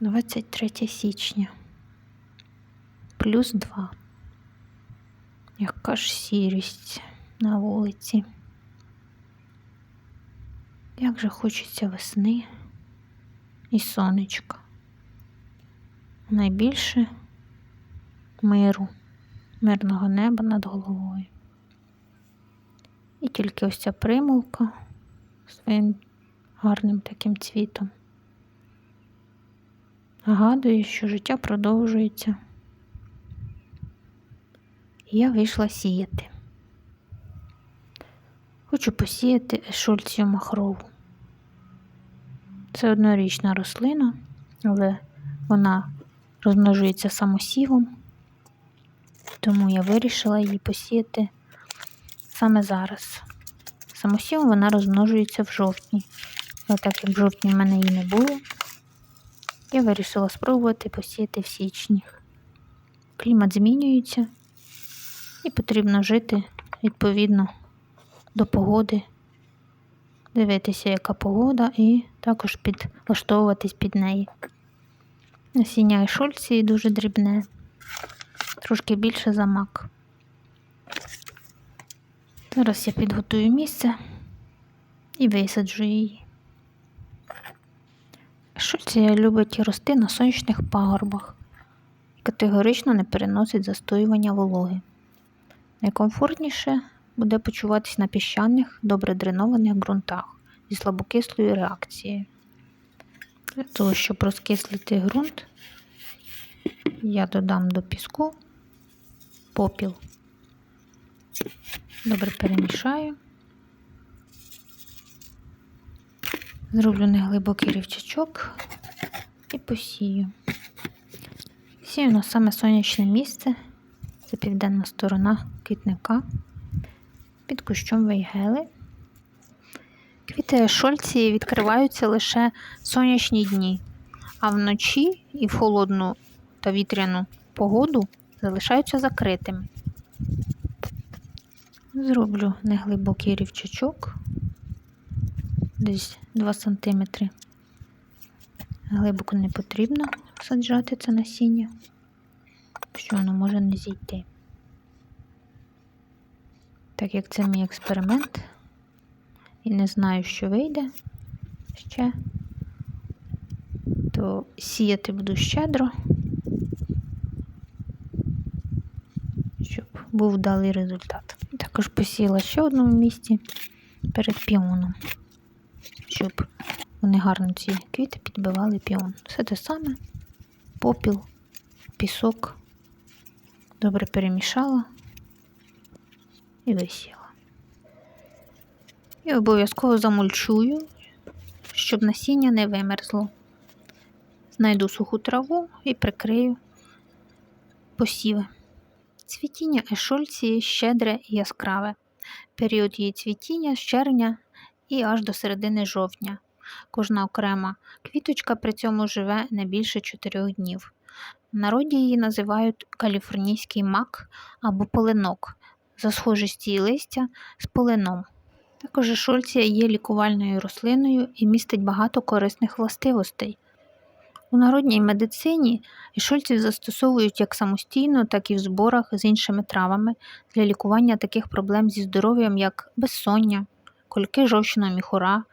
23 січня. Плюс 2. Яка ж сірість на вулиці. Як же хочеться весни і сонечка. Найбільше миру, мирного неба над головою. І тільки ось ця примулка своїм гарним таким цвітом. Нагадує, що життя продовжується. Я вийшла сіяти. Хочу посіяти ешольцію махрову. Це однорічна рослина, але вона розмножується самосівом, тому я вирішила її посіяти саме зараз. Самосівом вона розмножується в жовтні. Але так як в жовтні в мене її не було, я вирішила спробувати посіяти в січні. Клімат змінюється і потрібно жити відповідно до погоди, дивитися, яка погода, і також підлаштовуватись під неї. Насіння і шольці дуже дрібне, трошки більше за мак. Зараз я підготую місце і висаджу її. Шольція любить рости на сонячних пагорбах і категорично не переносить застоювання вологи. Найкомфортніше буде почуватись на піщаних, добре дренованих ґрунтах зі слабокислою реакцією. Для того, щоб розкислити ґрунт, я додам до піску попіл. Добре перемішаю. Зроблю неглибокий рівчачок і посію. Сію на саме сонячне місце. Це південна сторона квітника під кущом вейгели. Квіти шольці відкриваються лише сонячні дні, а вночі і в холодну та вітряну погоду залишаються закритими. Зроблю неглибокий рівчачок, десь 2 см. Глибоко не потрібно саджати це насіння, що воно може не зійти. Так як це мій експеримент, і не знаю, що вийде ще, то сіяти буду щедро, щоб був вдалий результат. Також посіяла ще одному місці перед піоном, щоб вони гарно ці квіти підбивали піон. Все те саме, попіл, пісок, добре перемішала і висіла. І обов'язково замульчую, щоб насіння не вимерзло. Знайду суху траву і прикрию посіви. Цвітіння ешольції щедре і яскраве. Період її цвітіння з червня і аж до середини жовтня. Кожна окрема квіточка при цьому живе не більше 4 днів. В народі її називають каліфорнійський мак або полинок за схожістю її листя з полином. Також шольція є лікувальною рослиною і містить багато корисних властивостей. У народній медицині ішольців застосовують як самостійно, так і в зборах з іншими травами для лікування таких проблем зі здоров'ям, як безсоння, кольки жовчного міхура,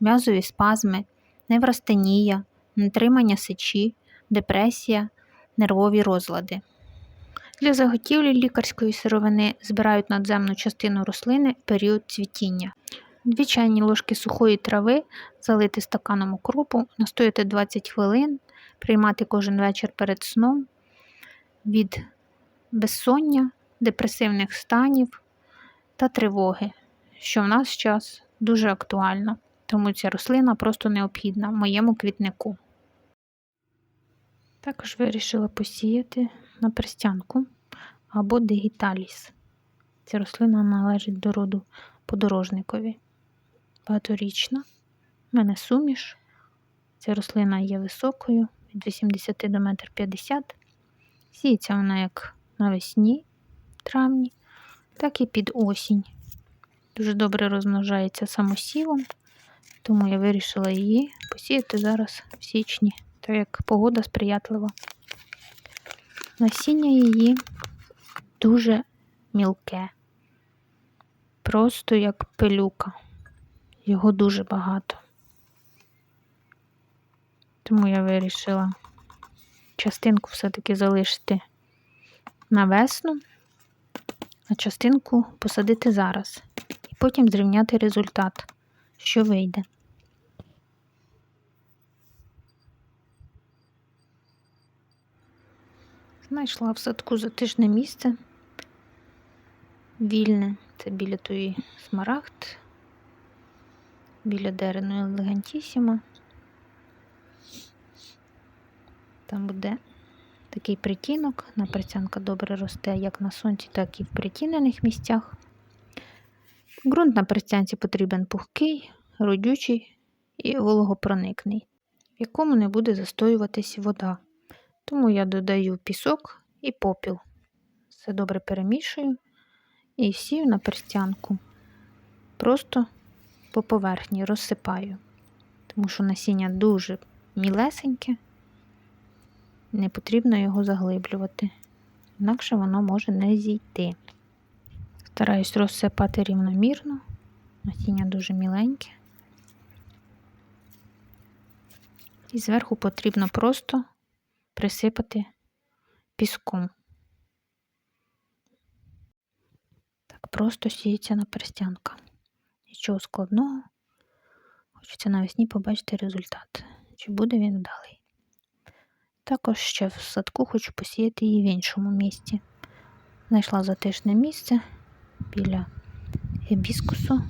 м'язові спазми, неврастенія, нетримання сечі, депресія, нервові розлади. Для заготівлі лікарської сировини збирають надземну частину рослини в період цвітіння. Дві чайні ложки сухої трави залити стаканом укропу, настояти 20 хвилин, приймати кожен вечір перед сном від безсоння, депресивних станів та тривоги, що в наш час дуже актуально, тому ця рослина просто необхідна в моєму квітнику. Також вирішила посіяти на перстянку або дигіталіс. Ця рослина належить до роду подорожникові. Багаторічна. У мене суміш. Ця рослина є високою від 80 до 1,50 м. Сіється вона як навесні, травні, так і під осінь. Дуже добре розмножається самосівом, тому я вирішила її посіяти зараз в січні так як погода сприятлива. Насіння її дуже мілке, просто як пилюка. Його дуже багато. Тому я вирішила частинку все-таки залишити на весну, а частинку посадити зараз. Потім зрівняти результат, що вийде. Знайшла в садку затишне місце. Вільне, це біля тої смарагд, біля дереної елегантісіма. Там буде такий притінок, напрацянка добре росте як на сонці, так і в притінених місцях. Ґрунт на прицянці потрібен пухкий, родючий і вологопроникний, в якому не буде застоюватись вода. Тому я додаю пісок і попіл. Все добре перемішую і сію на перстянку. Просто по поверхні розсипаю, тому що насіння дуже мілесеньке, не потрібно його заглиблювати, інакше воно може не зійти. Стараюсь розсипати рівномірно, насіння дуже міленьке. І зверху потрібно просто присипати піском. Так просто сіється наперстянка. Нічого складного. Хочеться навесні побачити результат, чи буде він вдалий. Також ще в садку хочу посіяти її в іншому місці. Знайшла затишне місце біля гібіскусу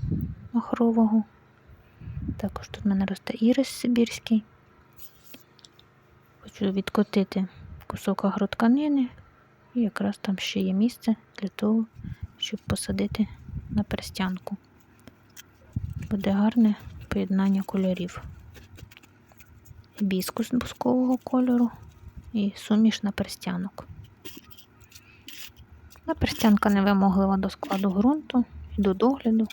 махрового. Також тут в мене росте ірис сибірський. Хочу відкотити кусок агротканини, і якраз там ще є місце для того, щоб посадити на перстянку. Буде гарне поєднання кольорів. Біскус бускового кольору і суміш на перстянок. Наперстянка невимоглива до складу ґрунту і до догляду.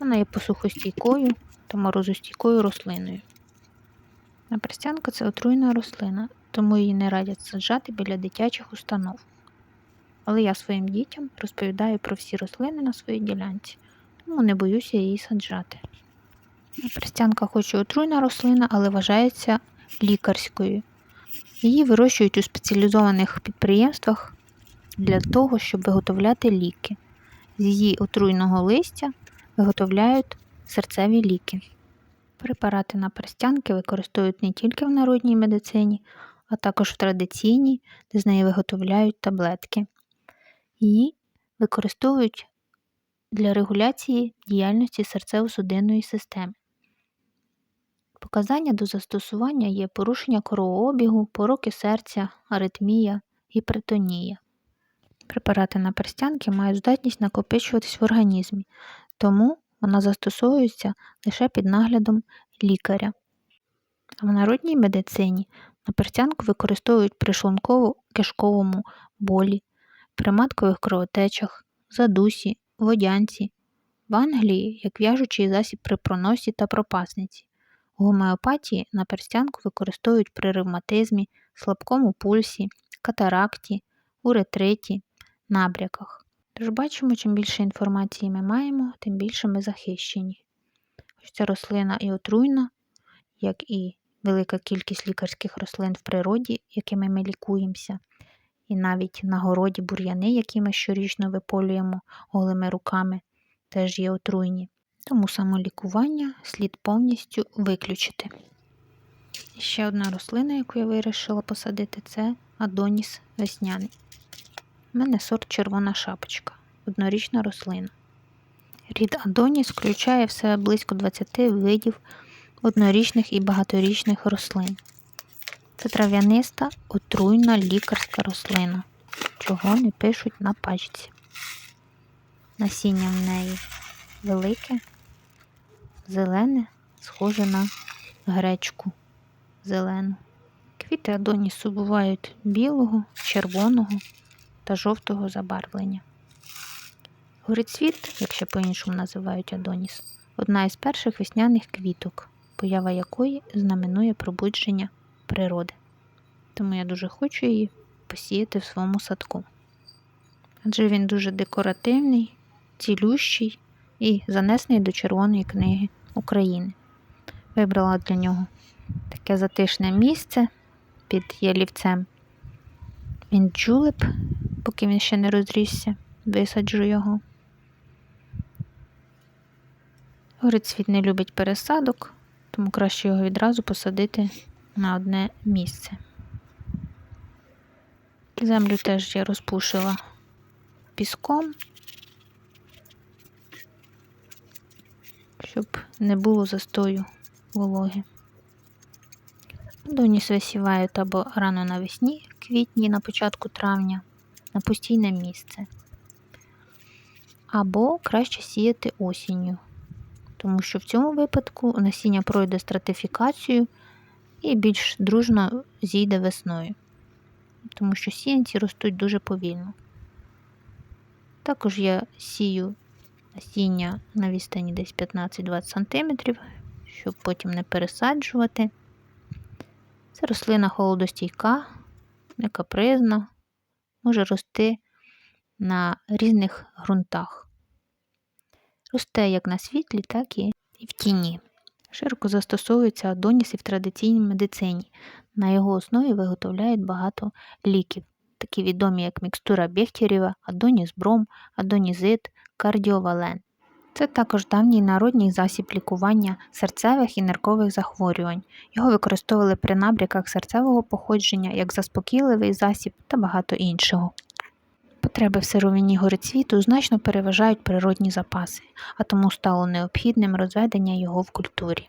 Вона є посухостійкою та морозостійкою рослиною. Наперстянка це отруйна рослина, тому її не радять саджати біля дитячих установ. Але я своїм дітям розповідаю про всі рослини на своїй ділянці, тому не боюся її саджати. Наперстянка хоч і отруйна рослина, але вважається лікарською. Її вирощують у спеціалізованих підприємствах для того, щоб виготовляти ліки. З її отруйного листя виготовляють серцеві ліки. Препарати на перстянки використовують не тільки в народній медицині, а також в традиційній, де з неї виготовляють таблетки. Її використовують для регуляції діяльності серцево-судинної системи. Показання до застосування є порушення кровообігу, пороки серця, аритмія, гіпертонія. Препарати на перстянки мають здатність накопичуватись в організмі, тому вона застосовується лише під наглядом лікаря. А в народній медицині наперстянку використовують при шлунково-кишковому болі, при маткових кровотечах, задусі, водянці, в Англії як в'яжучий засіб при проносі та пропасниці. У гомеопатії наперстянку використовують при ревматизмі, слабкому пульсі, катаракті, уретриті, набряках. Тож бачимо, чим більше інформації ми маємо, тим більше ми захищені. Хоч ця рослина і отруйна, як і велика кількість лікарських рослин в природі, якими ми лікуємося, і навіть на городі бур'яни, які ми щорічно виполюємо голими руками, теж є отруйні. Тому самолікування слід повністю виключити. Ще одна рослина, яку я вирішила посадити, це Адоніс весняний. У мене сорт червона шапочка, однорічна рослина. Рід Адоніс включає в себе близько 20 видів однорічних і багаторічних рослин. Це трав'яниста, отруйна лікарська рослина, чого не пишуть на пачці. Насіння в неї велике, зелене, схоже на гречку зелену. Квіти Адонісу бувають білого, червоного та жовтого забарвлення. Горицвіт, як ще по-іншому називають Адоніс, одна із перших весняних квіток, поява якої знаменує пробудження природи. Тому я дуже хочу її посіяти в своєму садку. Адже він дуже декоративний, цілющий і занесений до Червоної книги України. Вибрала для нього таке затишне місце під ялівцем. Він джулеп, поки він ще не розрісся, висаджу його. Горицвіт не любить пересадок, тому краще його відразу посадити на одне місце. Землю теж я розпушила піском, щоб не було застою вологи. Доніс висівають або рано навесні, квітні, на початку травня, на постійне місце. Або краще сіяти осінню, тому що в цьому випадку насіння пройде стратифікацію і більш дружно зійде весною, тому що сіянці ростуть дуже повільно. Також я сію насіння на відстані десь 15-20 см, щоб потім не пересаджувати. Це рослина холодостійка, не капризна, може рости на різних ґрунтах. Росте як на світлі, так і в тіні. Широко застосовується адоніс і в традиційній медицині. На його основі виготовляють багато ліків, такі відомі як мікстура Бехтерєва, адоніс бром, адонізит, кардіовален. Це також давній народній засіб лікування серцевих і ниркових захворювань. Його використовували при набряках серцевого походження як заспокійливий засіб та багато іншого. Потреби в сировині горицвіту значно переважають природні запаси, а тому стало необхідним розведення його в культурі.